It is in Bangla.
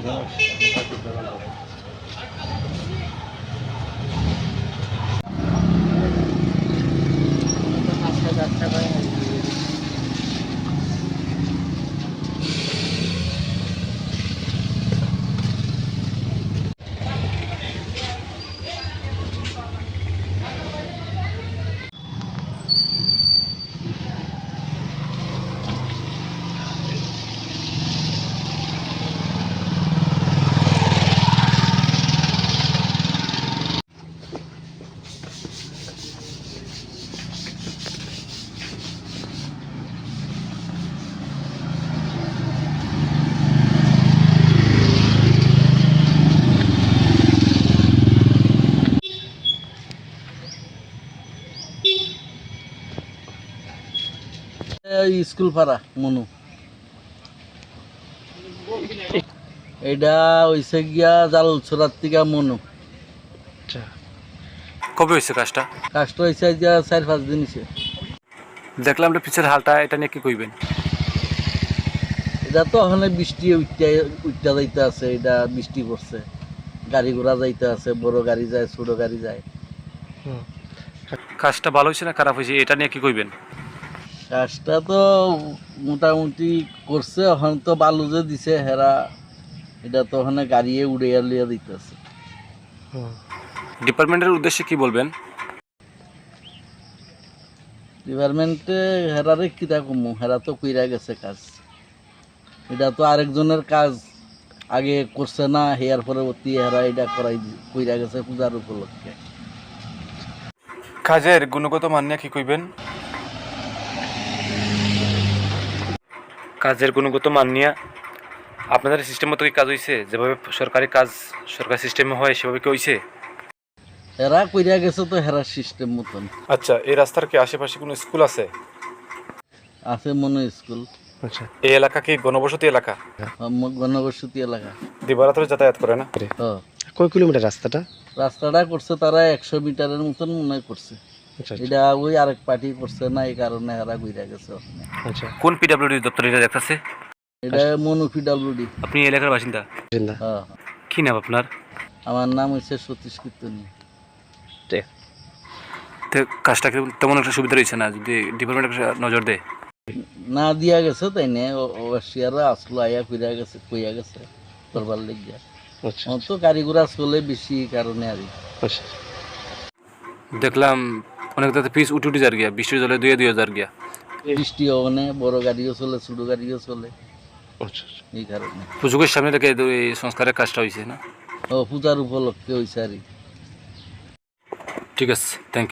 এই স্কুল পাড়া মনু। এটা হইছে গিয়া জাল ছড়ার থেকে মনু। আচ্ছা। কবে হয়েছে কাজটা? কাজটা হয়েছে গিয়া চার পাঁচ দিন হয়েছে দেখলাম পিছের হালটা এটা নিয়ে কি কইবেন? এটা তো ওখানে বৃষ্টি উঠতে উঠতে যাইতে আছে এটা বৃষ্টি পড়ছে। গাড়ি ঘোড়া যাইতে আছে বড় গাড়ি যায় ছোট গাড়ি যায়। কাজটা ভালো হয়েছে না খারাপ হয়েছে এটা নিয়ে কি কইবেন? কাজটা তো মোটামুটি করছে ওখানে তো বালু যে দিছে হেরা এটা তো ওখানে গাড়িয়ে উড়িয়া লিয়া দিতেছে। ডিপার্টমেন্টের উদ্দেশ্যে কি বলবেন? ডিপার্টমেন্টে হেরারে কিতা কমু হেরা তো কইরা গেছে কাজ। এটা তো আরেকজনের কাজ আগে করছে না হেয়ার পরবর্তী হেরা এটা করাই কইরা গেছে পূজার উপলক্ষে। কাজের গুণগত মান নিয়ে কি কইবেন? কাজের গুণগত মান নিয়ে আপনাদের সিস্টেম মতো কি কাজ হয়েছে যেভাবে সরকারি কাজ সরকারি সিস্টেমে হয় সেভাবে কি হয়েছে হেরা কইরা গেছে তো হেরার সিস্টেম মতন। আচ্ছা এই রাস্তার কি আশেপাশে কোনো স্কুল আছে? আছে মনে স্কুল আচ্ছা। এই এলাকা কি গণবসতি এলাকা? গণবসতি এলাকা। দিবারাত্রে যাতায়াত করে না? কয় কিলোমিটার রাস্তাটা? রাস্তাটা করছে তারা একশো মিটারের মতন মনে করছে। এটা ওই আরেক পার্টি করছে না এই কারণে হেরা কইরা গেছে। আচ্ছা। কোন পিডাব্লিউডি দপ্তর এটা দেখতেছে? এটা মনু পিডাব্লিউডি আপনি এলাকার বাসিন্দা? জিন্দা হ্যাঁ। কি নাম আপনার? আমার নাম হচ্ছে সতীশ কীর্তনী। তো। কাজটা তেমন একটা সুবিধা রয়েছে না যদি ডিপার্টমেন্ট নজর দেয়? না দিয়া গেছে তাই নে ওয়াশিয়ারা আসলো আয়া কইরা গেছে কইয়া গেছে করবার লেগিয়া। আচ্ছা তো গাড়ি ঘোড়া চলে বেশি কারণে আর কি। আচ্ছা। দেখলাম অনেক তাতে পিস উঠে উঠে যার গিয়া বৃষ্টির জলে দুয়ে দুয়ে যার গিয়া। বৃষ্টি ওখানে বড় গাড়িও চলে ছোট গাড়িও চলে। আচ্ছা এই কারণে। পুজোকের সামনে রেখে এই সংস্কারের কাজটা হয়েছে না? ও পূজার উপলক্ষে হয়েছে আর কি। ঠিক আছে থ্যাংক